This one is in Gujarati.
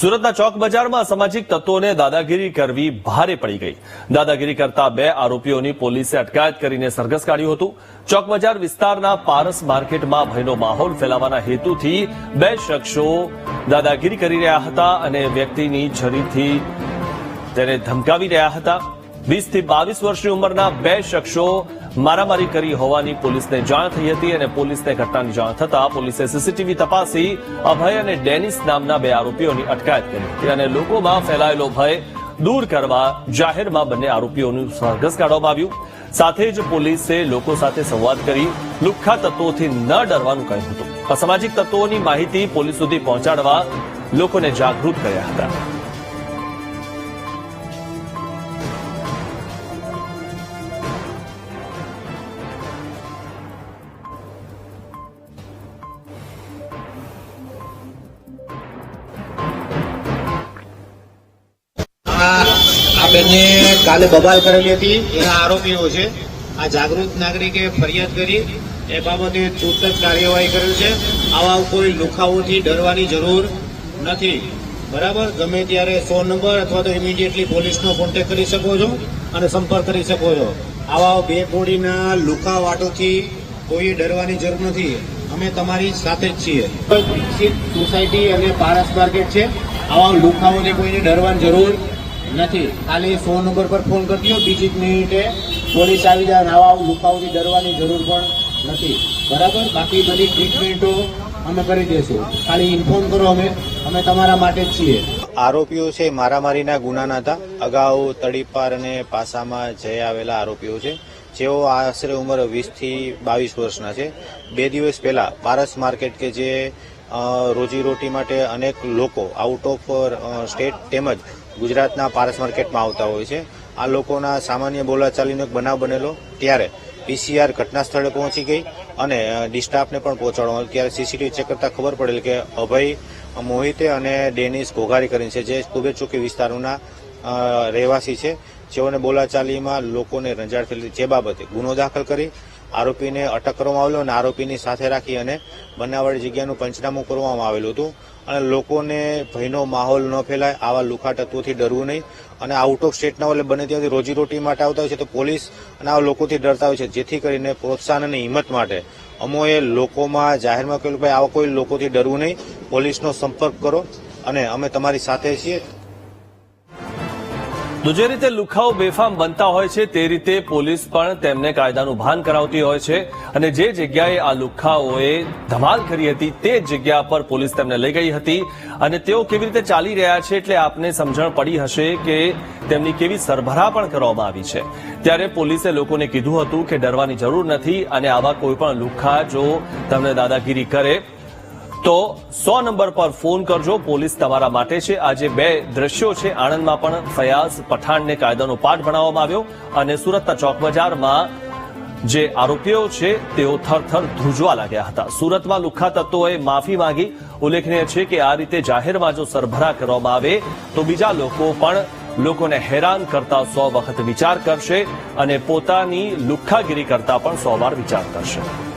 સુરતના ચોક બજારમાં સામાજિક તત્વોને દાદાગીરી કરવી ભારે પડી ગઈ. દાદાગીરી કરતા બે આરોપીઓની પોલીસે અટકાયત કરીને સરઘસ કાઢ્યું હતું. ચોક બજાર વિસ્તારના પારસ માર્કેટમાં ભયનો માહોલ ફેલાવવાના હેતુથી બે શખ્સો દાદાગીરી કરી રહ્યા હતા અને વ્યક્તિની છરીથી તેને ધમકાવી રહ્યા હતા. વીસથી બાવીસ વર્ષની ઉંમરના બે શખ્સો મારામારી કરી હોવાની પોલીસને જાણ થઈ હતી અને પોલીસને ઘટનાની જાણ થતા પોલીસે સીસીટીવી તપાસી અભય અને ડેનિસ નામના બે આરોપીઓની અટકાયત કરી હતી અને લોકોમાં ફેલાયેલો ભય દૂર કરવા જાહેરમાં બંને આરોપીઓનું સ્વાગત કાઢવામાં આવ્યું. સાથે જ પોલીસે લોકો સાથે સંવાદ કરી લુખ્ખા તત્વોથી ન ડરવાનું કહ્યું હતું. અસામાજિક તત્વોની માહિતી પોલીસ સુધી પહોંચાડવા લોકોને જાગૃત કર્યા હતા. આ આ બેનને કાલે બબાલ કરેલી હતી. એના આરોપીઓ છે. આ જાગૃત નાગરિકે ફરિયાદ કરી. એ બાબતે તુરત કાર્યવાહી કરેલ છે. આવા કોઈ લુખાઓથી ડરવાની જરૂર નથી. બરાબર? ગમે ત્યારે સો નંબર અથવા તો ઇમિડિયેટલી પોલીસનો કોન્ટેક્ટ કરી શકો છો અને સંપર્ક કરી શકો છો. આવા બે કોડીના લુખાવાટોથી કોઈ ડરવાની જરૂર નથી. અમે તમારી સાથે જ છીએ. સોસાયટી અને પારસ માર્કેટ છે. આવા લુખાઓથી કોઈને ડરવાની જરૂર નથી. ખાલી સો નંબર પર ફોન કરતી હોય, બીજી મિનિટે પોલીસ આવી જાય અને આવા લુકાઓથી ડરવાની જરૂર પણ નથી. બરાબર? બાકી બધી ટ્રીટમેન્ટો અમે કરી દઈશું. ખાલી ઇન્ફોર્મ કરો અમે. અમે તમારા માટે જ છીએ. આરોપીઓ છે, મારામારીના ગુનાના હતા. અગાઉ તડીપાર અને પાસામાં જઈ આવેલા આરોપીઓ છે. જેઓ આશરે ઉંમર વીસથી બાવીસ વર્ષના છે. બે દિવસ પહેલા પારસ માર્કેટ કે જે રોજીરોટી માટે અનેક લોકો આઉટ ઓફ સ્ટેટ તેમજ ગુજરાતના પારસ માર્કેટમાં આવતા હોય છે. આ લોકોના સામાન્ય બોલાચાલીનો એક બનાવ બનેલો ત્યારે પીસીઆર ઘટના સ્થળે પહોંચી ગઈ અને ડિસ્ટાફને પણ પહોંચાડવામાં. ત્યારે સીસીટીવી ચેક કરતા ખબર પડેલ કે અભય મોહિતે અને ડેનિસ ઘોઘારી કરીને છે, જે કુબેચુકી વિસ્તારોના રહેવાસી છે. જેઓને બોલાચાલીમાં લોકોને રંજાડ થયેલી જે બાબતે ગુનો દાખલ કરી આરોપીને અટક કરવામાં આવેલો અને આરોપીની સાથે રાખી અને બનાવવાળી જગ્યાનું પંચનામું કરવામાં આવેલું હતું. અને લોકોને ભયનો માહોલ ન ફેલાય, આવા લુખા તત્વોથી ડરવું નહીં. અને આઉટ ઓફ સ્ટેટના એટલે બને ત્યાંથી રોજીરોટી માટે આવતા હોય છે તો પોલીસ અને આવા લોકોથી ડરતા હોય છે, જેથી કરીને પ્રોત્સાહન અને હિંમત માટે. અમોએ લોકોમાં જાહેરમાં કહ્યું કે આવા કોઈ લોકોથી ડરવું નહીં. પોલીસનો સંપર્ક કરો અને અમે તમારી સાથે છીએ. તો જે રીતે લુખાઓ બેફામ બનતા હોય છે તે રીતે પોલીસ પણ તેમને કાયદાનું ભાન કરાવતી હોય છે. અને જે જગ્યાએ આ લુખાઓએ ધમાલ કરી હતી તે જગ્યા પર પોલીસ તેમને લઈ ગઈ હતી. અને તેઓ કેવી રીતે ચાલી રહ્યા છે એટલે આપને સમજણ પડી હશે કે તેમની કેવી સરભરા પણ કરવામાં આવી છે. ત્યારે પોલીસે લોકોને કીધું હતું કે ડરવાની જરૂર નથી અને આવા કોઈ પણ લુખા જો તમને દાદાગીરી કરે તો સો નંબર પર ફોન કરજો. પોલીસ તમારા માટે છે. આજે બે દ્રશ્યો છે. આણંદમાં પણ ફયાઝ પઠાણને કાયદાનો પાઠ ભણાવવામાં આવ્યો અને સુરતના ચોક બજારમાં જે આરોપીઓ છે, તેઓ થરથર ધ્રુજવા લાગ્યા હતા. સુરતમાં લુખ્ખા તત્વોએ માફી માંગી. ઉલ્લેખનીય છે કે આ રીતે જાહેરમાં જો સરભરા કરવામાં આવે, તો બીજા લોકો પણ લોકોને હેરાન કરતા સો વખત વિચાર કરશે અને પોતાની લુખ્ખાગીરી કરતા પણ સો વાર વિચાર કરશે.